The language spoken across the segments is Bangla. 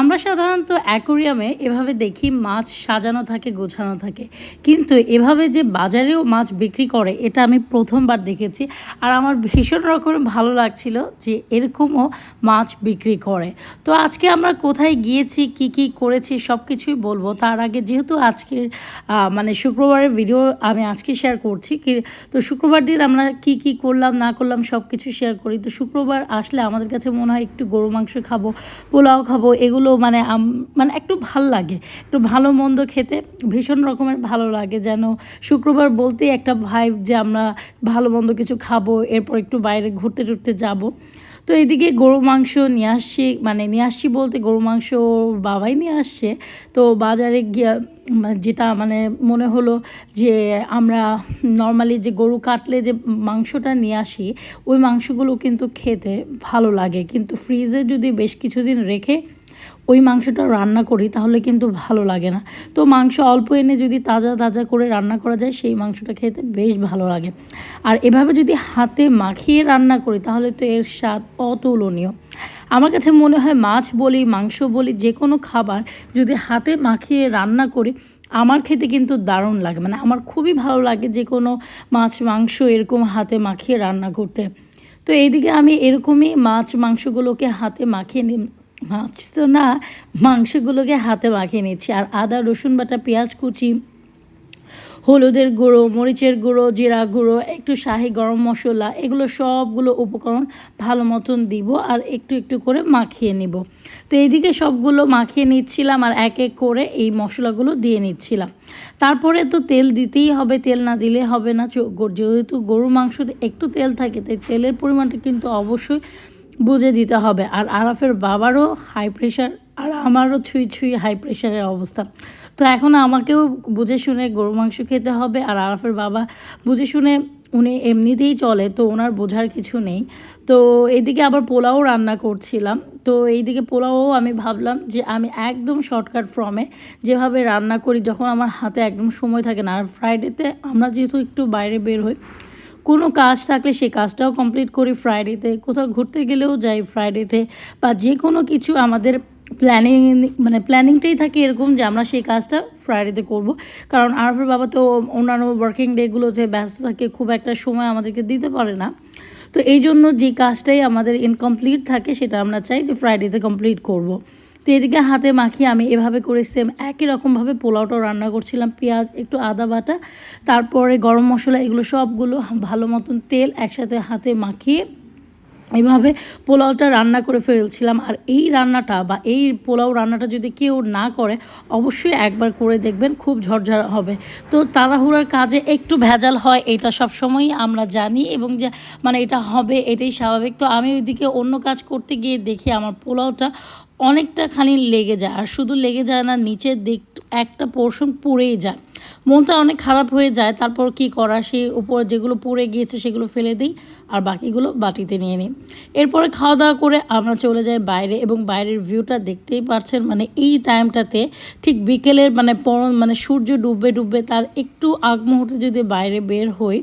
আমরা সাধারণত অ্যাকোরিয়ামে এভাবে দেখি মাছ সাজানো থাকে, গোছানো থাকে। কিন্তু এভাবে যে বাজারেও মাছ বিক্রি করে, এটা আমি প্রথমবার দেখেছি। আর আমার ভীষণ রকম ভালো লাগছিল যে এরকমও মাছ বিক্রি করে। তো আজকে আমরা কোথায় গিয়েছি, কি কি করেছি সব কিছুই বলব। তার আগে যেহেতু আজকের মানে শুক্রবারের ভিডিও আমি আজকে শেয়ার করছি, কি, তো শুক্রবার দিন আমরা কি কি করলাম, না করলাম সব কিছু শেয়ার করি। তো শুক্রবার আসলে আমাদের কাছে মনে হয় একটু গরু মাংস খাব, পোলাও খাব, এগুলো মানে মানে একটু ভালো লাগে। একটু ভালো মন্দ খেতে ভীষণ রকমের ভালো লাগে যেন শুক্রবার বলতেই একটা ভাইব যে আমরা ভালো মন্দ কিছু খাব, এরপর একটু বাইরে ঘুরতে টুরতে যাব। তো এদিকে গরু মাংস নিয়ে আসছি মানে নিয়ে আসছি বলতে গরু মাংস বাবাই নিয়ে আসছে। তো বাজারে গিয়ে যেটা মানে মনে হলো যে আমরা নর্মালি যে গরু কাটলে যে মাংসটা নিয়ে আসি, ওই মাংসগুলো কিন্তু খেতে ভালো লাগে। কিন্তু ফ্রিজে যদি বেশ কিছুদিন রেখে ওই মাংসটা রান্না করি, তাহলে কিন্তু ভালো লাগে না। তো মাংস অল্প এনে যদি তাজা তাজা করে রান্না করা যায়, সেই মাংসটা খেতে বেশ ভালো লাগে। আর এভাবে যদি হাতে মাখিয়ে রান্না করি, তাহলে তো এর স্বাদ অতুলনীয়। আমার কাছে মনে হয় মাছ বলি, মাংস বলি যে কোনো খাবার যদি হাতে মাখিয়ে রান্না করি, আমার খেতে কিন্তু দারুণ লাগে। মানে আমার খুবই ভালো লাগে যে কোনো মাছ, মাংস এরকম হাতে মাখিয়ে রান্না করতে। তো এইদিকে আমি এরকমই মাছ, মাংসগুলোকে হাতে মাখিয়ে মাছ তো না মাংসগুলোকে হাতে মাখিয়ে নিচ্ছি। আর আদা, রসুন বাটা, পেঁয়াজ কুচি, হলুদের গুঁড়ো, মরিচের গুঁড়ো, জিরা গুঁড়ো, একটু শাহি গরম মশলা, এগুলো সবগুলো উপকরণ ভালো মতন দিব আর একটু একটু করে মাখিয়ে নিব। তো এইদিকে সবগুলো মাখিয়ে নিচ্ছিলাম আর এক এক করে এই মশলাগুলো দিয়ে নিচ্ছিলাম। তারপরে তো তেল দিতেই হবে, তেল না দিলে হবে না। যেহেতু গরুর মাংসতে একটু তেল থাকে, তাই তেলের পরিমাণটা কিন্তু অবশ্যই বুঝে দিতে হবে। আর আরাফের বাবারও হাই প্রেশার আর আমারও ছুঁই ছুঁই হাই প্রেশারের অবস্থা। তো এখন আমাকেও বুঝে শুনে গরু মাংস খেতে হবে, আর আরাফের বাবা বুঝে শুনে উনি এমনিতেই চলে, তো ওনার বোঝার কিছু নেই। তো এইদিকে আবার পোলাও রান্না করছিলাম। তো এইদিকে পোলাও আমি ভাবলাম যে আমি একদম শর্টকাট ফর্মে যেভাবে রান্না করি, যখন আমার হাতে একদম সময় থাকে না। আর ফ্রাইডেতে আমরা যেহেতু একটু বাইরে বের হই কোনো কাজ থাকলে সেই কাজটাও কমপ্লিট করি ফ্রাইডেতে কোথাও ঘুরতে গেলেও যাই ফ্রাইডেতে বা যে কোনো কিছু আমাদের প্ল্যানিং মানে প্ল্যানিংটাই থাকে এরকম যে আমরা সেই কাজটা ফ্রাইডেতে করব। কারণ আরফের বাবা তো অন্যান্য ওয়ার্কিং ডেগুলোতে ব্যস্ত থাকে, খুব একটা সময় আমাদেরকে দিতে পারে না। তো এই জন্য যে কাজটাই আমাদের ইনকমপ্লিট থাকে সেটা আমরা চাই যে ফ্রাইডেতে কমপ্লিট করব। তো এদিকে হাতে মাখিয়ে আমি এভাবে করে সেম একই রকমভাবে পোলাওটাও রান্না করছিলাম। পেঁয়াজ, একটু আদা বাটা, তারপরে গরম মশলা, এগুলো সবগুলো ভালো মতন তেল একসাথে হাতে মাখিয়ে এইভাবে পোলাওটা রান্না করে ফেলছিলাম। আর এই রান্নাটা বা এই পোলাও রান্নাটা যদি কেউ না করে, অবশ্যই একবার করে দেখবেন, খুব ঝরঝরা হবে। তো তাড়াহুড়ার কাজে একটু ভেজাল হয়, এটা সব সময়ই আমরা জানি এবং যে মানে এটা হবে, এটাই স্বাভাবিক। তো আমি ওইদিকে অন্য কাজ করতে গিয়ে দেখি আমার পোলাওটা অনেকটা খানি লেগে যায়। আর শুধু লেগে যায় না, নিচের দিক একটা পোর্শন পুড়েই যায়। মনটা অনেক খারাপ হয়ে যায়। তারপর কি করা? সেই উপর যেগুলো পুড়ে গিয়েছে সেগুলো ফেলে দিই আর বাকিগুলো বাটিতে নিয়ে নিই। এরপরে খাওয়া দাওয়া করে আমরা চলে যাই বাইরে এবং বাইরের ভিউটা দেখতেই পাচ্ছেন মানে এই টাইমটাতে ঠিক বিকেলের মানে পর- মানে সূর্য ডুববে ডুববে তার একটু আগ মুহূর্তে যদি বাইরে বের হই,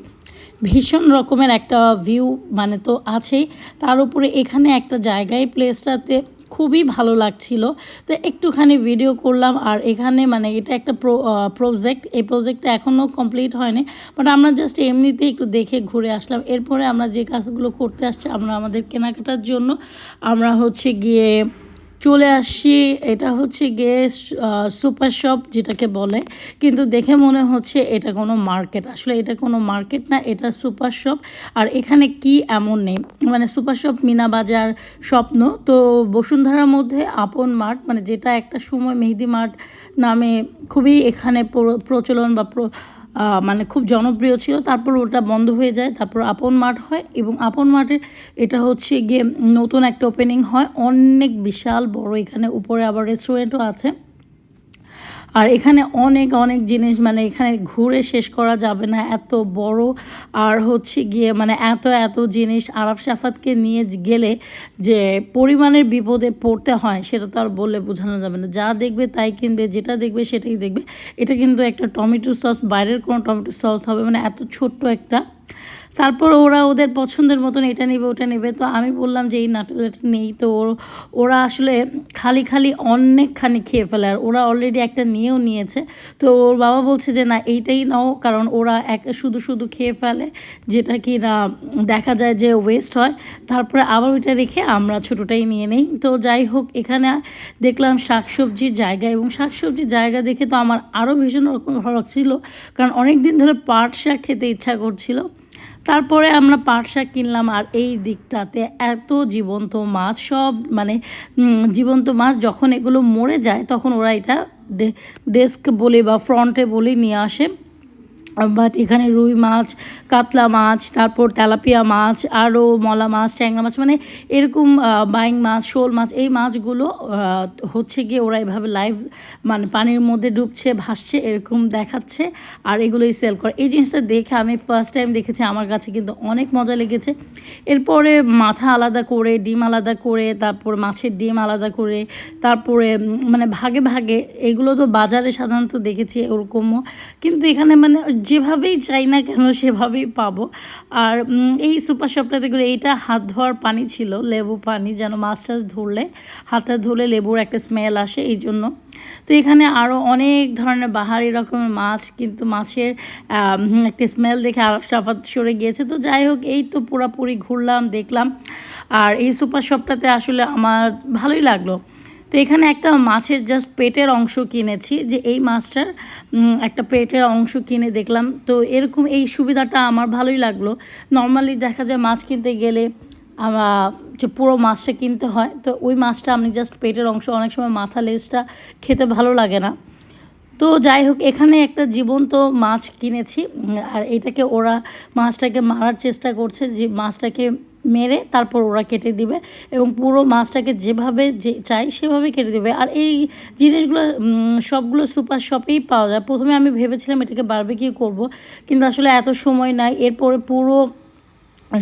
ভীষণ রকমের একটা ভিউ মানে তো আছেই। তার উপরে এখানে একটা জায়গায় প্লেসটাতে খুবই ভালো লাগছিল। তো একটুখানি ভিডিও করলাম আর এখানে মানে এটা একটা প্রো প্রজেক্ট এই প্রজেক্টটা এখনও কমপ্লিট হয়নি। বাট আমরা জাস্ট এমনিতে একটু দেখে ঘুরে আসলাম। এরপরে আমরা যে কাজগুলো করতে আসছি, আমরা আমাদের কেনাকাটার জন্য, আমরা হচ্ছে গিয়ে চলে আসছি এটা হচ্ছে গিয়ে সুপার শপ যেটাকে বলে। কিন্তু দেখে মনে হচ্ছে এটা কোনো মার্কেট। আসলে এটা কোনো মার্কেট না, এটা সুপার শপ। আর এখানে কি এমন নেই। মানে সুপার শপ মিনা বাজার স্বপ্ন। তো বসুন্ধরার মধ্যে আপন মার্ট মানে যেটা একটা সময় মেহেদি মার্ট নামে খুবই এখানে প্র- প্রচলন বা মানে খুব জনপ্রিয় ছিল। তারপর ওটা বন্ধ হয়ে যায়, তারপর আপন মাঠ হয় এবং আপন মাঠে এটা হচ্ছে গিয়ে নতুন একটা ওপেনিং হয়। অনেক বিশাল বড় এখানে, উপরে আবার রেস্টুরেন্টও আছে। আর এখানে অনেক অনেক জিনিস মানে এখানে ঘুরে শেষ করা যাবে না, এত বড়। আর হচ্ছে গিয়ে মানে এত এত জিনিস আরাফ সাফাতকে নিয়ে গেলে যে পরিমাণের বিপদে পড়তে হয়, সেটা তো আর বললে বোঝানো যাবে না। যা দেখবে তাই কিনবে, যেটা দেখবে সেটাই দেখবে। এটা কিন্তু একটা টমেটো সস, বাইরের কোনো টমেটো সস হবে মানে এত ছোট্ট একটা তারপর ওরা ওদের পছন্দের মতন এটা নেবে, ওটা নেবে। তো আমি বললাম যে এই নাটালাটা নেই। তো ওর- আসলে খালি খালি অনেকখানি খেয়ে ফেলে। আর ওরা অলরেডি একটা নিয়েও নিয়েছে। তো ওর বাবা বলছে যে, না, এইটাই নাও। কারণ ওরা এক শুধু শুধু খেয়ে ফেলে, যেটা কি না দেখা যায় যে ওয়েস্ট হয়। তারপরে আবার ওইটা রেখে আমরা ছোটোটাই নিয়ে নেই। তো যাই হোক, এখানে দেখলাম শাকসবজির জায়গা। এবং শাকসবজির জায়গা দেখে তো আমার আরও ভীষণ রকম ভালো ছিল। কারণ অনেক দিন ধরে পাট শাক খেতে ইচ্ছা করছিল। তারপরে আমরা পাট শাক কিনলাম আর এই দিকটাতে এত জীবন্ত মাছ সব মানে জীবন্ত মাছ যখন এগুলো মরে যায় তখন ওরা এটা ডেস্ক বলে বা ফ্রন্টে বলে নিয়ে আসে। বাট এখানে রুই মাছ, কাতলা মাছ, তারপর তেলাপিয়া মাছ, আরও মলা মাছ, ট্যাংরা মাছ মানে এরকম বাইং মাছ, শোল মাছ, এই মাছগুলো হচ্ছে গিয়ে ওরা এভাবে লাইভ মানে পানির মধ্যে ডুবছে, ভাসছে, এরকম দেখাচ্ছে আর এগুলোই সেল করে। এই জিনিসটা দেখে আমি ফার্স্ট টাইম দেখেছি, আমার কাছে কিন্তু অনেক মজা লেগেছে। এরপরে মাথা আলাদা করে, ডিম আলাদা করে, তারপর মাছের ডিম আলাদা করে, তারপরে মানে ভাগে ভাগে, এগুলো তো বাজারে সাধারণত দেখেছি ওরকমও কিন্তু এখানে মানে যেভাবেই চাই না কেন সেভাবেই পাবো। আর এই সুপার শপটাতে করে এইটা হাত ধোয়ার পানি ছিল লেবু পানি যেন মাছ টাছ ধরলে, হাতটা ধুলে লেবুর একটা স্মেল আসে এই জন্য। তো এখানে আরও অনেক ধরনের বাহারি রকমের মাছ, কিন্তু মাছের একটা স্মেল দেখে আরব সাফাত সরে গিয়েছে। তো যাই হোক, এই তো পুরাপুরি ঘুরলাম, দেখলাম। আর এই সুপার শপটাতে আসলে আমার ভালোই লাগল। তো এখানে একটা মাছের জাস্ট পেটের অংশ কিনেছি, যে এই মাছটার একটা পেটের অংশ কিনে দেখলাম। তো এরকম এই সুবিধাটা আমার ভালোই লাগল। নর্মালি দেখা যায় মাছ কিনতে গেলে যে পুরো মাছটা কিনতে হয়, তো ওই মাছটা আপনি জাস্ট পেটের অংশ, অনেক সময় মাথা লেজটা খেতে ভালো লাগে না। তো যাই হোক, এখানে একটা জীবন্ত মাছ কিনেছি, আর এটাকে ওরা মাছটাকে মারার চেষ্টা করছে যে মাছটাকে মেরে তারপর ওরা কেটে দিবে এবং পুরো মাছটাকে যেভাবে যে চাই সেভাবে কেটে দিবে। আর এই জিনিসগুলো সবগুলো সুপার শপেই পাওয়া যায়। প্রথমে আমি ভেবেছিলাম এটাকে বারবিকিউ করব, কিন্তু আসলে এত সময় নাই। এরপরে পুরো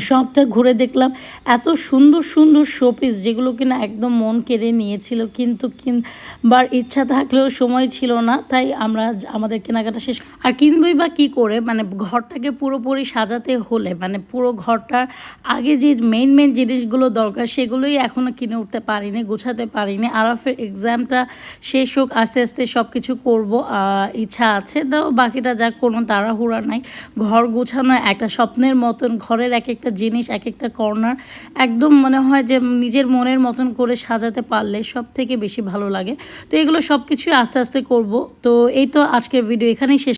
সবটা ঘুরে দেখলাম। এত সুন্দর সুন্দর শোপিস যেগুলো কিনা একদম মন কেড়ে নিয়েছিল। কিন্তু কিনবার ইচ্ছা থাকলেও সময় ছিল না। তাই আমরা আমাদের কেনাকাটা শেষ আর কিনবই বা কী করে? মানে ঘরটাকে পুরোপুরি সাজাতে হলে মানে পুরো ঘরটার আগে যে মেইন মেইন জিনিসগুলো দরকার, সেগুলোই এখনও কিনে উঠতে পারিনি, গোছাতে পারিনি। আরফের এক্সামটা শেষ হোক, আস্তে আস্তে সব কিছু করব ইচ্ছা আছে। তো বাকিটা যা কোনো তাড়াহুড়া নাই। ঘর গোছানো একটা স্বপ্নের মতন, ঘরের এক একটা জিনিস এক একটা কর্নার একদম মনে হয় যে নিজের মনের মতন করে সাজাতে পারলে সব থেকে বেশি ভালো লাগে। তো এগুলো সব কিছুই আস্তে আস্তে করব। তো এই তো আজকের ভিডিও এখানেই শেষ